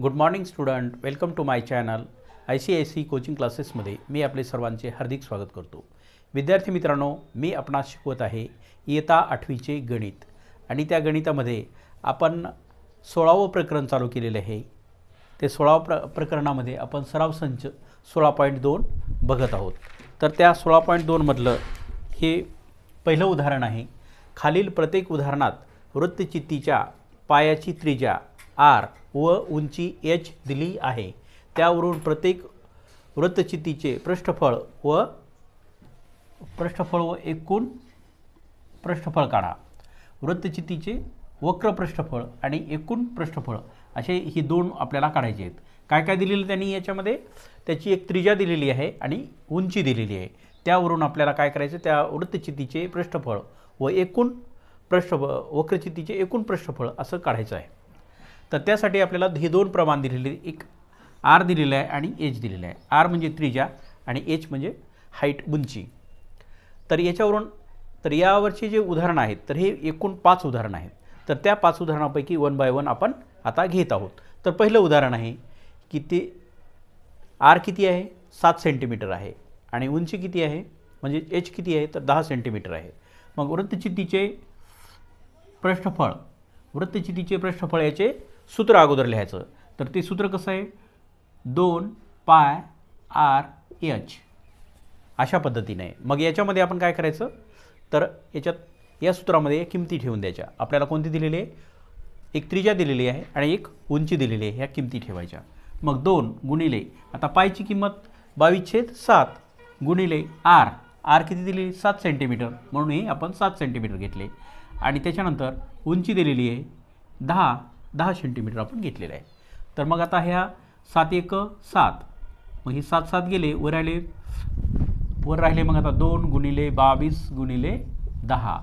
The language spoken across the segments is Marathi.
Good morning student welcome to my channel I C I C coaching क्लासेसमध्ये मी आपले सर्वांचे हार्दिक स्वागत करतो. विद्यार्थी मित्रांनो मी आपणास शिकवत आहे इयता आठवीचे गणित. आणि त्या गणितामध्ये आपण सोळावं प्रकरण चालू केलेलं आहे. ते सोळावं प्र प्रकरणामध्ये आपण सराव संच सोळा पॉईंट दोन बघत आहोत. तर त्या सोळा पॉईंट दोनमधलं हे पहिलं उदाहरण आहे. खालील प्रत्येक उदाहरणात वृत्तचित्तीच्या पायाची त्रिज्या आर व उंची एच दिली आहे. त्यावरून प्रत्येक वृत्तचितीचे पृष्ठफळ व पृष्ठफळ व एकूण पृष्ठफळ काढा. वृत्तचितीचे वक्र पृष्ठफळ आणि एकूण पृष्ठफळ असे ही दोन आपल्याला काढायचे आहेत. काय काय दिलेलं त्यांनी याच्यामध्ये? त्याची एक त्रिजा दिलेली आहे आणि उंची दिलेली आहे. त्यावरून आपल्याला काय करायचं? त्या वृत्तचितीचे पृष्ठफळ व एकूण पृष्ठफळ वक्रचित्तीचे एकूण पृष्ठफळ असं काढायचं आहे. तर त्यासाठी आपल्याला हे दोन प्रमाण दिलेले एक आर दिलेलं आहे आणि एच दिलेलं आहे. आर म्हणजे त्रिजा आणि एच म्हणजे हाईट उंची. तर याच्यावरून तर यावरचे जे उदाहरणं आहेत तर हे एकूण पाच उदाहरणं आहेत. तर त्या पाच उदाहरणापैकी वन बाय वन आपण आता घेत आहोत. तर पहिलं उदाहरण आहे की ते आर किती आहे? सात सेंटीमीटर आहे. आणि उंची किती आहे? म्हणजे एच किती आहे? तर दहा सेंटीमीटर आहे. मग वृत्तचित्तीचे पृष्ठफळ वृत्तचितीचे प्रश्नफळ याचे सूत्र अगोदर लिहायचं. तर ते सूत्र कसं आहे? दोन पाय आर एच. अशा पद्धतीने. मग याच्यामध्ये आपण काय करायचं? तर याच्यात या सूत्रामध्ये किमती ठेवून द्यायच्या. आपल्याला कोणती दिलेली आहे? एक त्रिज्या दिलेली आहे आणि एक उंची दिलेली आहे. ह्या किमती ठेवायच्या. मग दोन गुणिले आता पायची किंमत बावीस छेद सात गुणिले आर. आर किती दिली? सात सेंटीमीटर. म्हणून हे आपण सात सेंटीमीटर घेतले. आणि त्याच्यानंतर उंची दिलेली आहे दहा दहा सेंटीमीटर आपण घेतलेलं आहे. तर मग आता ह्या सात एक सात. मग ही सात सात गेले वर राहिले वर राहिले मग आता दोन गुणिले बावीस गुणिले दहा.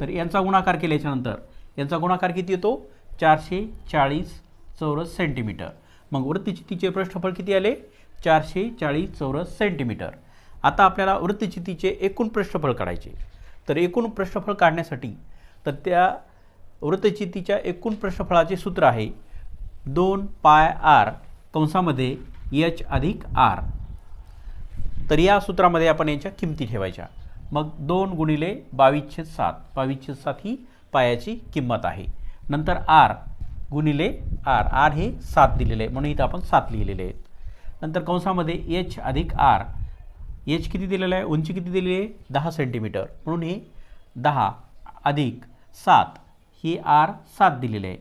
तर यांचा गुणाकार केल्याच्यानंतर यांचा गुणाकार किती येतो? चारशे चाळीस चौरस सेंटीमीटर मग वृत्तचित्तीचे पृष्ठफळ किती आले? चारशे चाळीस चौरस सेंटीमीटर आता आपल्याला वृत्तचित्तीचे एकूण पृष्ठफळ काढायचे. तर एकूण पृष्ठफळ काढण्यासाठी तर त्या वृत्तचितीच्या एकूण प्रश्नफळाचे सूत्र आहे. दोन पाय आर कंसामध्ये एच अधिक आर. तर या सूत्रामध्ये आपण याच्या किमती ठेवायच्या. मग दोन गुणिले बावीसशे सात. बावीसशे सात ही पायाची किंमत आहे. नंतर आर गुणिले आर. आर हे सात दिलेले आहे. म्हणून इथं आपण सात लिहिलेले आहेत. नंतर कंसामध्ये एच अधिक आर. एच किती दिलेलं आहे? उंची किती दिलेली आहे? दहा सेंटीमीटर. म्हणून हे दहा अधिक सात. ही आर सात दिलेली आहे.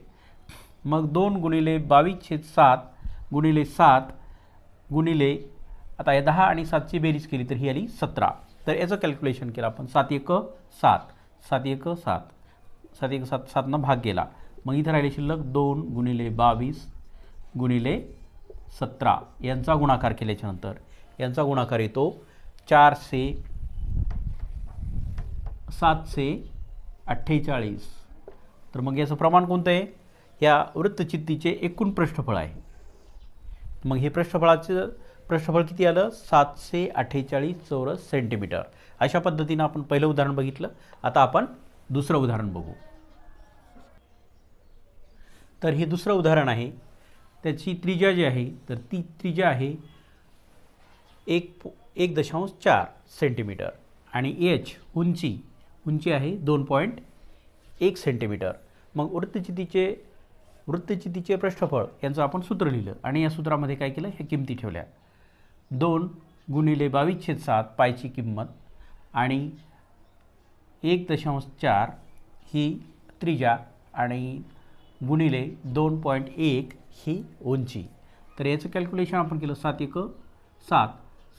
मग दोन गुणिले बावीस छेद सात गुणिले सात गुणिले आता या दहा आणि सातची बेरीज केली तर ही आली सतरा. तर याचं कॅल्क्युलेशन केलं आपण. सात एक सात. सात एक सात. सात एक सात सातनं भाग गेला मग इथं राहिले शिल्लक दोन गुणिले बावीस गुणिले सतरा. यांचा गुणाकार केल्याच्यानंतर यांचा गुणाकार येतो चारशे सातशे अठ्ठेचाळीस. तर मग याचं प्रमाण कोणतं आहे? या वृत्तचित्तीचे एकूण पृष्ठफळ आहे. मग हे पृष्ठफळाचं पृष्ठफळ किती आलं? सातशे अठ्ठेचाळीस चौरस सेंटीमीटर. अशा पद्धतीनं आपण पहिलं उदाहरण बघितलं. आता आपण दुसरं उदाहरण बघू. तर हे दुसरं उदाहरण आहे. त्याची त्रिज्या जी आहे तर ती त्रिज्या आहे एक एक दशांश चार सेंटीमीटर. आणि एच उंची उंची आहे दोन पॉईंट एक सेंटीमीटर. मग वृत्तचितीचे वृत्तचितीचे पृष्ठफळ यांचं आपण सूत्र लिहिलं आणि या सूत्रामध्ये काय केलं? ह्या किमती ठेवल्या. दोन गुणिले बावीस छेद सात पायची किंमत आणि एक दशांश चार ही त्रिज्या आणि गुणिले दोन पॉईंट एक ही उंची. तर याचं कॅल्क्युलेशन आपण केलं सात एक सात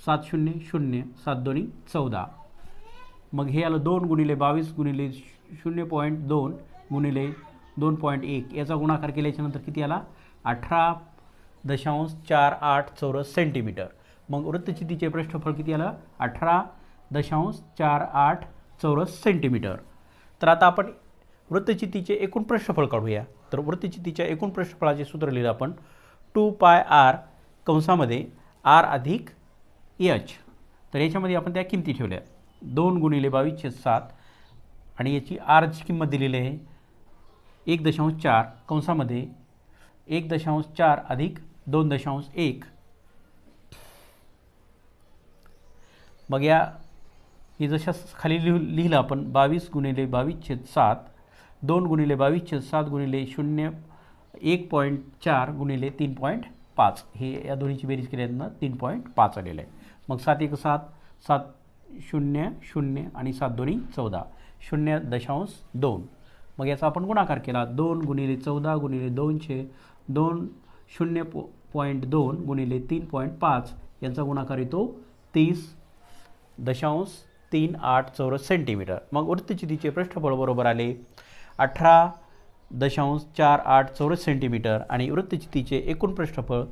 सात शून्य शून्य सात दोन्ही चौदा. मग हे आलं दोन गुणिले बावीस गुणिले शून्य पॉईंट दोन गुणिले दोन पॉईंट एक. याचा गुणाकार केल्याच्यानंतर किती आला? अठरा दशांश चार आठ चौरस सेंटीमीटर. मग वृत्तचितीचे पृष्ठफळ किती आलं? अठरा दशांश चार आठ चौरस सेंटीमीटर. तर आता आपण वृत्तचितीचे एकूण पृष्ठफळ काढूया. तर वृत्तचितीच्या एकूण पृष्ठफळाचे सूत्र लिहिलं आपण. टू पाय आर कंसामध्ये आर अधिक एच. तर याच्यामध्ये आपण त्या किमती ठेवल्या. दोन गुणिले बावीसशे सात आणि याची आरची किंमत दिलेली आहे एक दशांश चार कंसामध्ये एक दशांश चार अधिक दोन दशांश एक. मग या हे जशा खाली लिहू लिहिलं आपण बावीस गुणिले बावीस छेद सात दोन गुणिले बावीस छेद सात गुणिले शून्य एक पॉईंट चार गुणिले तीन पॉईंट पाच. हे या दोन्हीची बेरीज केल्यानं तीन पॉईंट पाच आलेलं आहे. मग सात एक सात सात शून्य शून्य आणि सात दोन्ही चौदा. शून्य दशांश दोन. मग याचा आपण गुणाकार केला. दोन गुणिले चौदा गुणिले दोनशे दोन शून्य पो पॉईंट दोन गुणिले तीन पॉईंट पाच. यांचा गुणाकार येतो तीस दशांश तीन आठ चौरस सेंटीमीटर. मग वृत्तचितीचे पृष्ठफळ बरोबर आले अठरा दशांश चार आठ चौरस सेंटीमीटर आणि वृत्तचितीचे एकूण पृष्ठफळ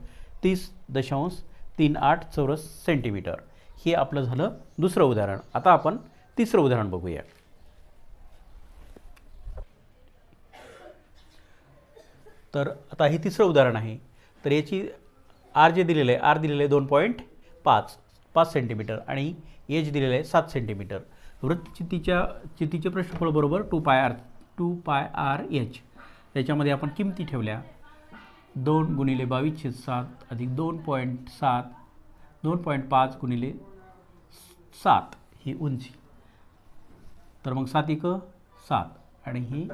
तीस दशांश तीन आठ चौरस सेंटीमीटर. हे आपलं झालं दुसरं उदाहरण. आता आपण तिसरं उदाहरण बघूया. तर आता हे तिसरं उदाहरण आहे. तर याची आर जे दिलेलं आहे आर दिलेलं आहे दोन पॉईंट पाच पाच सेंटीमीटर आणि एच दिलेलं आहे सात सेंटीमीटर. वृत्तचितीच्या चितीचे प्रश्नफळ बरोबर two pi R two pi R H. त्याच्यामध्ये आपण किमती ठेवल्या. दोन गुणिले बावीसशे सात अधिक दोन पॉईंट सात दोन पॉईंट पाच गुणिले सात ही उंची. तर मग सात एक सात. आणि ही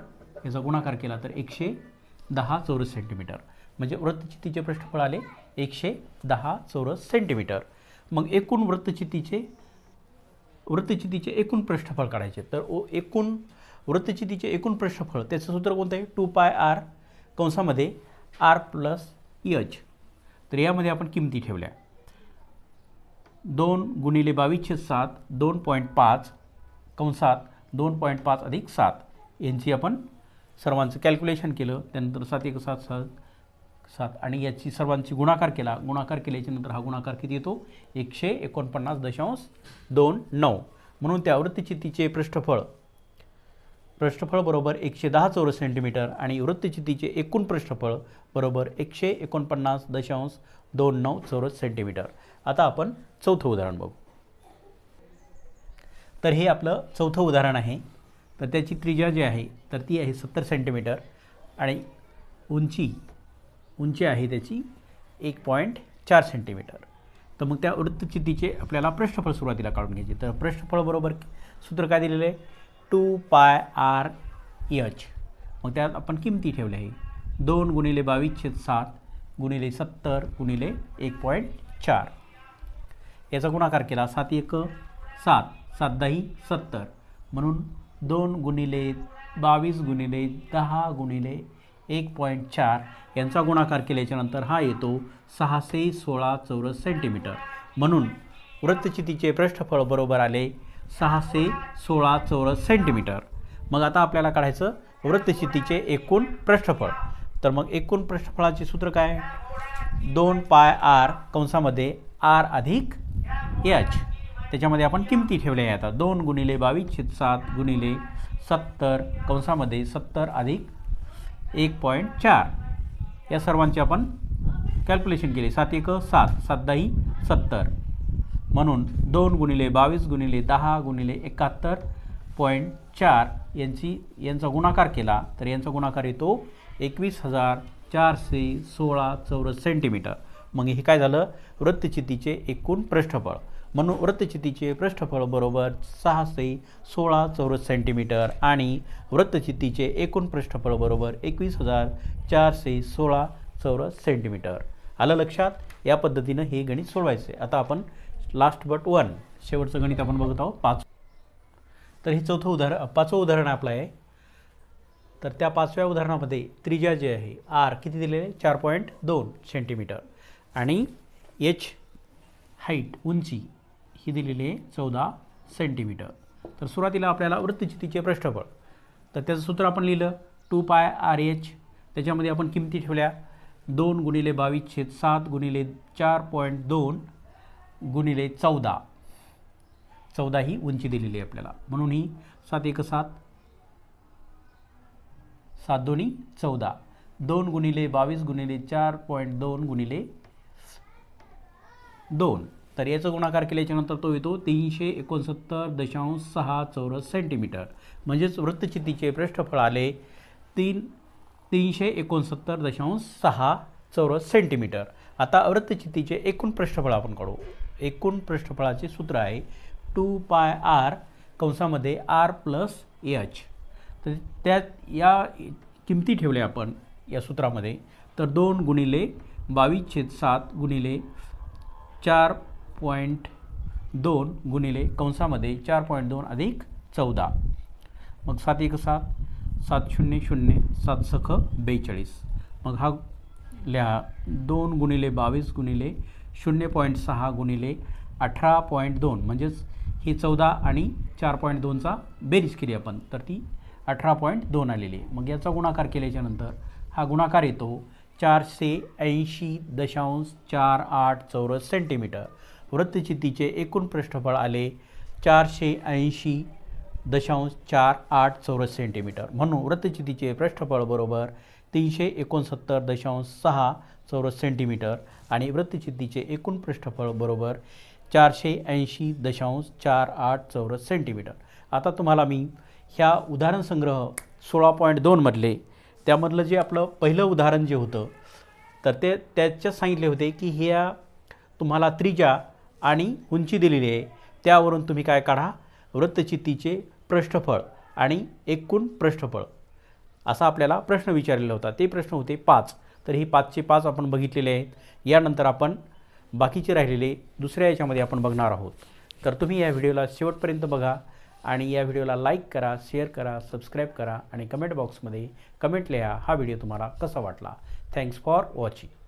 याचा गुणाकार केला तर एकशे दहा चौरस सेंटीमीटर. म्हणजे वृत्तचितीचे पृष्ठफळ आले एकशे दहा चौरस सेंटीमीटर. मग एकूण वृत्तचितीचे वृत्तचितीचे एकूण पृष्ठफळ काढायचे. तर ओ एकूण वृत्तचितीचे एकूण पृष्ठफळ त्याचं सूत्र कोणतं आहे? टू पाय आर कंसामध्ये आर प्लस एच. तर यामध्ये आपण किमती ठेवल्या. दोन गुणिले बावीसशे सात दोन पॉईंट पाच कंसात दोन पॉईंट पाच अधिक सात. यांची आपण सर्वांचं कॅल्क्युलेशन केलं. त्यानंतर सात एक सात सात सात. आणि याची सर्वांची गुणाकार केला. गुणाकार केल्याच्यानंतर हा गुणाकार किती येतो? एकशे एकोणपन्नास दशांश दोन नऊ. म्हणून त्या वृत्तचितीचे पृष्ठफळ. पृष्ठफळ बरोबर एकशे दहा चौरस सेंटीमीटर आणि वृत्तचितीचे एकूण पृष्ठफळ बरोबर एकशे एकोणपन्नास दशांश दोन नऊ चौरस सेंटीमीटर आता आपण चौथं उदाहरण बघू. तर हे आपलं चौथं उदाहरण आहे. तर त्याची त्रिज्या जी आहे तर ती आहे सत्तर सेंटीमीटर आणि उंची उंची आहे त्याची एक पॉईंट चार सेंटीमीटर. तर मग त्या वृत्तचितीचे आपल्याला पृष्ठफळ सुरुवातीला काढून घ्यायचे. तर पृष्ठफळ बरोबर सूत्र काय दिलेलं आहे? Two pi R H. मग त्यात आपण किमती ठेवल्या आहे. दोन गुणिले बावीस छेद सात गुणिले सत्तर गुणिले एक पॉईंट चार. याचा गुणाकार केला. सात एक सात. सात दही सत्तर. म्हणून दोन गुणिले बावीस गुणिले दहा गुणिले एक पॉईंट चार यांचा गुणाकार केल्याच्यानंतर हा येतो सहाशे सोळा चौरस सेंटीमीटर. म्हणून वृत्तचितीचे पृष्ठफळ बरोबर आले सहाशे सोळा चौरस सेंटीमीटर. मग आता आपल्याला काढायचं वृत्तचितीचे एकूण पृष्ठफळ. तर मग एकूण पृष्ठफळाचे सूत्र काय? दोन पाय आर कंसामध्ये आर अधिक एच त्याच्यामध्ये आपण किमती ठेवल्या आहे आता. दोन गुणिले बावीस छेद सात गुणिले सत्तर कंसामध्ये सत्तर अधिक एक पॉईंट चार. या सर्वांचे आपण कॅल्क्युलेशन केले. सात एक सात. सात दही सत्तर. म्हणून दोन गुणिले बावीस गुणिले दहा गुणिले एकाहत्तर पॉईंट चार यांची यांचा गुणाकार केला तर यांचा गुणाकार येतो एकवीस हजार चारशे सोळा चौरस सेंटीमीटर. मग हे काय झालं? वृत्तचितीचे एकूण पृष्ठफळ. म्हणून वृत्तचितीचे पृष्ठफळ बरोबर सहाशे सोळा चौरस सेंटीमीटर आणि वृत्तचितीचे एकूण पृष्ठफळ बरोबर एकवीस हजार चारशे सोळा चौरस सेंटीमीटर. आलं लक्षात? या पद्धतीनं हे गणित सोडवायचे आता आपण लास्ट बट वन शेवटचं गणित आपण बघत आहोत. पाच तर हे चौथं उदाहरण पाचवं उदाहरण आपलं आहे. तर त्या पाचव्या उदाहरणामध्ये त्रिज्या जे आहे आर किती दिलेले आहे? चार पॉईंट दोन सेंटीमीटर. आणि एच हाईट उंची ही दिलेली आहे चौदा सेंटीमीटर तर सुरुवातीला आपल्याला वृत्तचितीचे पृष्ठफळ. तर त्याचं सूत्र आपण लिहिलं टू पाय आर एच. त्याच्यामध्ये आपण किमती ठेवल्या. दोन गुणिले बावीस छेद सात गुणिले चार पॉईंट दोन गुणिले चौदा. चौदा ही उंची दिलेली आहे आपल्याला. म्हणून ही सात एक सात सात दोन्ही चौदा. दोन गुणिले बावीस गुणिले चार पॉईंट दोन गुणिले दोन. तर याचा गुणाकार केल्याच्यानंतर तो येतो तीनशे एकोणसत्तर दशांश सहा चौरस सेंटीमीटर. म्हणजेच वृत्तचितीचे पृष्ठफळ आले तीन तीनशे एकोणसत्तर दशांश सहा चौरस सेंटीमीटर. आता वृत्तचित्तीचे एकूण पृष्ठफळ आपण काढू. एकूण पृष्ठफळाचे सूत्र आहे टू पाय आर कंसामध्ये आर प्लस एच. तर त्यात या किमती ठेवल्या आपण या सूत्रामध्ये. तर दोन गुणिले बावीस छेद सात गुणिले चार पॉईंट दोन गुणिले कंसामध्ये चार पॉईंट दोन अधिक चौदा. मग सात एक सात सात शून्य शून्य सात सख बेचाळीस. मग हा लिहा. दोन गुणिले बावीस गुणिले शून्य पॉईंट सहा गुणिले अठरा पॉईंट दोन. म्हणजेच ही चौदा आणि चार पॉईंट दोनचा बेरीज केली आपण. तर ती अठरा पॉईंट दोन आलेली आहे. मग याचा गुणाकार केल्याच्यानंतर हा गुणाकार येतो चारशे ऐंशी दशांश चार आठ चौरस सेंटीमीटर. वृत्तचित्तीचे एकूण पृष्ठफळ आले चारशे ऐंशी दशांश चार आठ चौरस सेंटीमीटर. म्हणून वृत्तचित्तीचे पृष्ठफळ बरोबर तीनशे एकोणसत्तर दशांश सहा चौरस सेंटीमीटर आणि वृत्तचित्तीचे एकूण पृष्ठफळ बरोबर चारशे ऐंशी दशांश चार आठ चौरस सेंटीमीटर. आता तुम्हाला मी ह्या उदाहरण संग्रह सोळा पॉईंट दोनमधले त्यामधलं जे आपलं पहिलं उदाहरण जे होतं तर ते त्याच्यात सांगितले होते की ह्या तुम्हाला त्रिज्या आणि उंची दिलेली आहे. त्यावरून तुम्ही काय काढा? वृत्तचित्तीचे पृष्ठफळ आणि एकूण पृष्ठफळ. असा आपल्याला प्रश्न विचारलेला होता. ते प्रश्न होते पाच. तर ही पाचचे पाच आपण बघितलेले आहेत. यानंतर आपण बाकीचे राहिलेले दुसऱ्या याच्यामध्ये आपण बघणार आहोत. तर तुम्ही या व्हिडिओला शेवटपर्यंत बघा आणि या व्हिडिओला लाईक करा शेअर करा सबस्क्राईब करा आणि कमेंट बॉक्समध्ये कमेंट लिहा. हा व्हिडिओ तुम्हाला कसा वाटला? Thanks for watching.